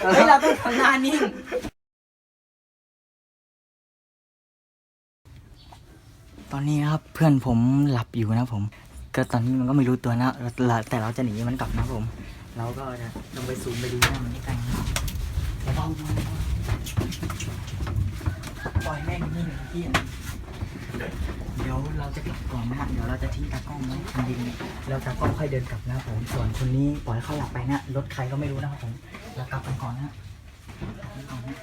เฮ้ยเราต้องทำหน้านิ่ง ตอนนี้นะครับเพื่อนผมหลับอยู่นะผม ก็ตอนนี้มันก็ไม่รู้ตัวนะเราแต่เราจะหนีมันกลับนะผม เราก็จะลงไปซูมไปดูหน้ามันใกล้ๆนะเบาๆปล่อยแม่งนิ่งที่เดี๋ยวเราจะกลับก่อนนะเดี๋ยวเราจะทิ้งตากล้องไว้ทันดินแล้วตากล้องค่อยเดินกลับนะผม ส่วนคนนี้ปล่อยให้เขาหลับไปนะ รถใครก็ไม่รู้นะครับผม เรากลับกันก่อนนะกลับกันก่อนนะ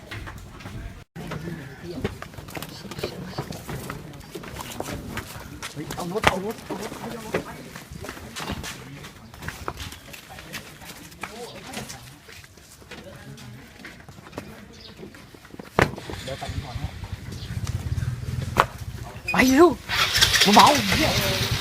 เอารถเอารถเอารถเอารถไปเดี๋ยวไปก่อนนะไปเร็วเบาๆเ